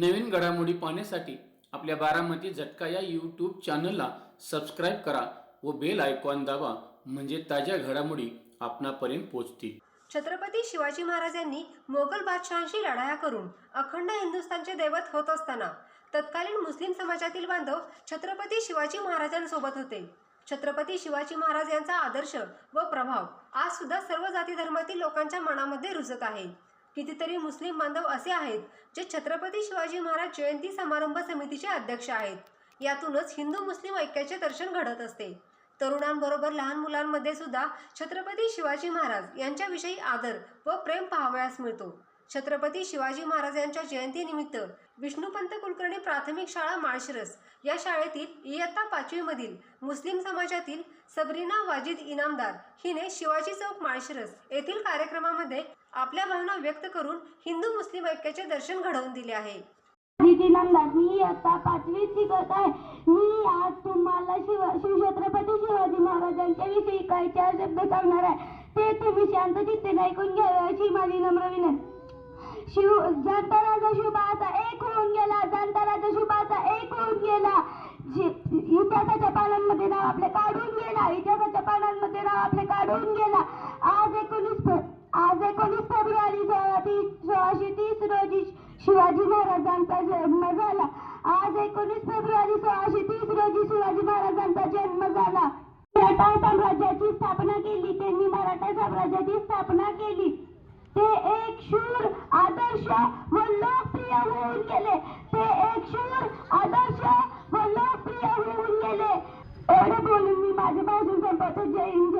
नवीन घडामोडी पाहण्यासाठी आपल्या बारामती झटका या यूट्यूब चॅनलला सबस्क्राईब करा व बेल आयकॉन दाबा म्हणजे ताज्या घडामोडी आपणापर्यंत पोहोचतील. छत्रपती शिवाजी महाराज यांनी मोगल बादशहांशी लढाया करून अखंड हिंदुस्थानचे दैवत होत असताना तत्कालीन मुस्लिम समाजातील बांधव छत्रपती शिवाजी महाराजांसोबत होते. छत्रपती शिवाजी महाराज यांचा आदर्श व प्रभाव आज सुद्धा सर्व जाती धर्मातील लोकांच्या मनामध्ये रुजत आहे. कितीतरी मुस्लिम बांधव असे आहेत जे छत्रपती शिवाजी महाराज जयंती समारंभ समितीचे अध्यक्ष आहेत. यातूनच हिंदू मुस्लिम ऐक्याचे दर्शन घडत असते. तरुणांबरोबर लहान मुलांमध्ये सुद्धा छत्रपती शिवाजी महाराज यांच्याविषयी आदर व प्रेम पाहावयास मिळतो. छत्रपती शिवाजी महाराज यांच्या जयंतीनिमित्त विष्णुपंत कुलकर्णी प्राथमिक शाळा माळशिरस या शाळेतील इयत्ता पाचवीमधील मुस्लिम समाजातील सबरीना वाजिद इनामदार हिने शिवाजी चौक माळशिरस येथील कार्यक्रमामध्ये आपल्या भावना व्यक्त करून हिंदू मुस्लिम ऐक्याचे दर्शन घडवून दिले आहे. मी आता पाचवीत शिकत आहे. मी आज तुम्हाला शिव शिवछत्रपती शिवाजी महाराजांच्या विषयी काही चार शब्द सांगणार आहे ते तुम्ही शांत चित्ते ऐकून घ्यावे अशी माझी नम्र विनंती. शिव जाणता राजा शिवबाचा एक होऊन गेला जाणता राजा शिवबाचा एक होऊन गेला. इतिहासाच्या पानांमध्ये नाव आपले काढून गेला इतिहासाच्या पानांमध्ये नाव आपले काढून गेला. आज एकोणीस आज एकोणीस फेब्रुवारी सोळाशे तीस रोजी शिवाजी महाराजांचा जन्म झाला. आज एकोणीस फेब्रुवारी सोळाशे तीस रोजी शिवाजी महाराजांचा जन्म झाला. मराठा साम्राज्याची स्थापना केली त्यांनी मराठा साम्राज्याची स्थापना केली. ते एक शूर झाला व लोकप्रिय होऊन गेले. ते एक शूर आदर्श व लोकप्रिय होऊन गेले. एवढे बोलून मी माझे भाषण संपवते जय हिंद